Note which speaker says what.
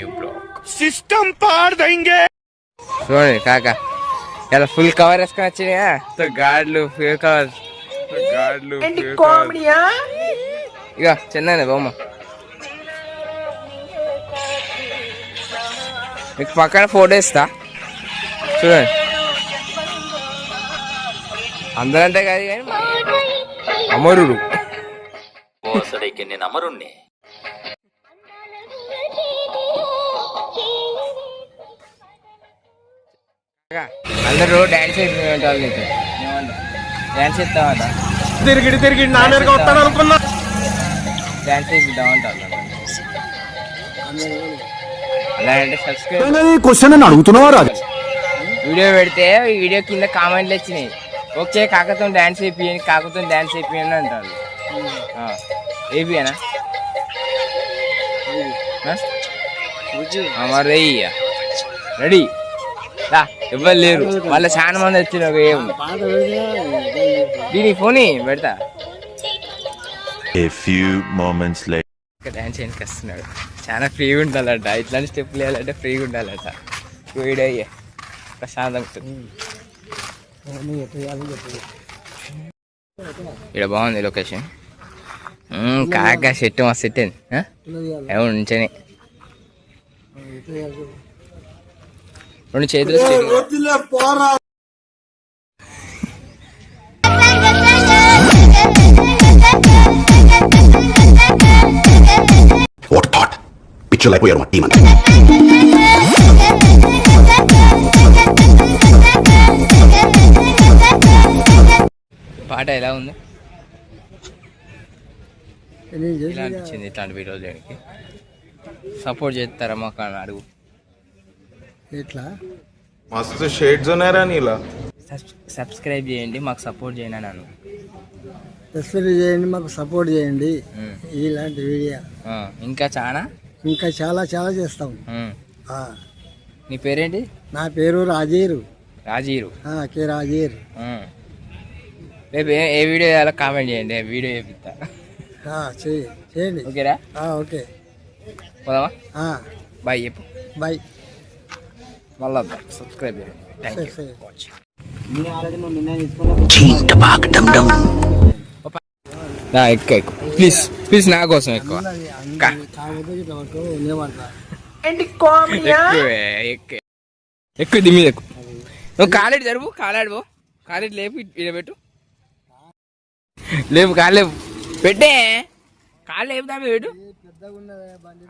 Speaker 1: New
Speaker 2: block. System పార్దైంగే
Speaker 1: దెంగే కాక. కాకా ఫుల్ కవర్ వేసుకొని వచ్చినాయా? తో గాడ్లు ఫుల్ కవర్ గాడ్లు ఇక చెన్నైనే బొమ్మ. మీకు పక్కన ఫోటో ఇస్తా. చూడండి. అందరంటే కాదు కానీ అమరుడు.
Speaker 3: నేను అమరుణ్ణి.
Speaker 1: అందరూ డాన్స్ అయిపోయింటారు నీకు డాన్స్ చేస్తామంట.
Speaker 2: తిరిగి తిరిగి నా మీదకి వస్తాడు అనుకున్నా.
Speaker 1: డాన్స్ సబ్స్క్రైబ్
Speaker 4: క్వశ్చన్ అడుగుతున్నావా
Speaker 1: వీడియో పెడితే ఈ వీడియో కింద కామెంట్లు వచ్చినాయి. ఓకే కాకతో డాన్స్ అయిపోయాను కాకతో డాన్స్ అయిపోయాను అంటారు. ఏపీనా మరి రెడీ ఎవ్వరు లేరు. వాళ్ళ చాలా మంది వచ్చిన ఒక ఏం. దీనికి ఫోన్ పెడతా.
Speaker 5: A few moments later.
Speaker 1: Dance చేయడానికి వస్తున్నాడు. చాలా ఫ్రీగా ఉండాలట. ఇట్లాంటి స్టెప్లు వేయాలంటే ఫ్రీగా ఉండాలట. వీడియో అయ్యే ప్రశాంతంగా ఉంటుంది ఇక్కడ బాగుంది లొకేషన్. కాక సెట్ మా సెట్ నుంచని. రెండు చేతులు
Speaker 4: మా టీం
Speaker 1: పాట ఎలా ఉంది? ఎలా అనిపించింది ఇట్లాంటి వీడియోలు చేయడానికి. సపోర్ట్ చేస్తారా మాకు అడుగు.
Speaker 6: ఇట్లా
Speaker 2: మస్తు షేడ్స్ ఉన్నారా నీలా.
Speaker 1: సబ్స్క్రైబ్ చేయండి మాకు సపోర్ట్ చేయను నన్ను
Speaker 6: సబ్స్క్రైబ్ చేయండి మాకు సపోర్ట్ చేయండి. ఇలాంటి వీడియో
Speaker 1: ఇంకా చాలా
Speaker 6: ఇంకా చాలా చాలా చేస్తాం.
Speaker 1: నీ పేరేంటి?
Speaker 6: నా పేరు రాజీరు.
Speaker 1: రాజీరు.
Speaker 6: కే రాజీర్.
Speaker 1: రేపు ఏ వీడియో చేయాలో కామెంట్ చేయండి వీడియో చేపిస్తా.
Speaker 6: చేయండి.
Speaker 1: ఓకేరా?
Speaker 6: ఓకే.
Speaker 1: పోదామా? బాయ్ చెప్పు.
Speaker 6: బాయ్
Speaker 1: మళ్ళా సబ్స్క్రైబ్ చేయండి. ఎక్కువ ఎక్కువ. ప్లీజ్ ప్లీజ్ నా కోసం ఎక్కువ. ఎక్కువ ఎక్కువ. ఎక్కువ దిమ్మి ఎక్కువ. నువ్వు కాలేడు జరుపు కాలాడు పో. కాలేడు లేపు ఇక్కడ పెట్టు. లేపు కాలు లేపు. పెట్టే. కాలు లేపుదా పెట్టు.
Speaker 6: పెద్దగా ఉన్నదే బండి